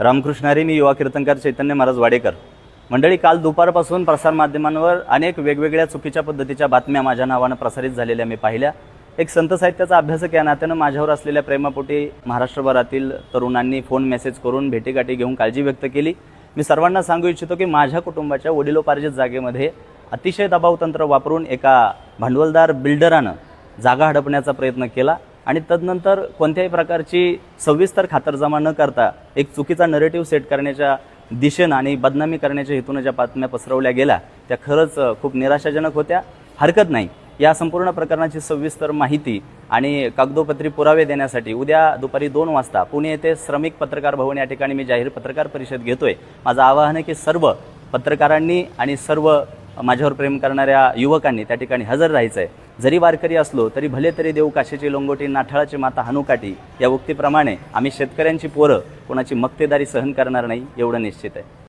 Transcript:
रामकृष्णारी मी युवा कीर्तनकार चैतन्य महाराज वाडेकर. मंडळी काल दुपारपासून प्रसारमाध्यमांवर अनेक वेगवेगळ्या चुकीच्या पद्धतीच्या बातम्या माझ्या नावानं प्रसारित झालेल्या मी पाहिल्या. एक संत साहित्याचा अभ्यासक या नात्यानं माझ्यावर असलेल्या प्रेमापोटी महाराष्ट्रभरातील तरुणांनी फोन मेसेज करून भेटीगाठी घेऊन काळजी व्यक्त केली. मी सर्वांना सांगू इच्छितो की माझ्या कुटुंबाच्या वडिलोपार्जित जागेमध्ये अतिशय दबाव तंत्र वापरून एका भांडवलदार बिल्डरानं जागा हडपण्याचा प्रयत्न केला. आणि तदनंतर कोणत्याही प्रकारची सविस्तर खातरजमा न करता एक चुकीचा नरेटिव्ह सेट करण्याच्या दिशेनं आणि बदनामी करण्याच्या हेतूनं ज्या बातम्या पसरवल्या गेल्या त्या खरंच खूप निराशाजनक होत्या. हरकत नाही. या संपूर्ण प्रकरणाची सविस्तर माहिती आणि कागदोपत्री पुरावे देण्यासाठी उद्या दुपारी दोन वाजता पुणे येथे श्रमिक पत्रकार भवन या ठिकाणी मी जाहीर पत्रकार परिषद घेतोय. माझं आवाहन आहे की सर्व पत्रकारांनी आणि सर्व माझ्यावर प्रेम करणाऱ्या युवकांनी त्या ठिकाणी हजर राहायचं आहे जरी वारकरी असलो तरी भले तरी देऊ काशीची लोंगोटी नाठाळाची माता हनुकाठी या उक्तीप्रमाणे आम्ही शेतकऱ्यांची पोरं कोणाची मक्तेदारी सहन करणार नाही एवढं निश्चित आहे.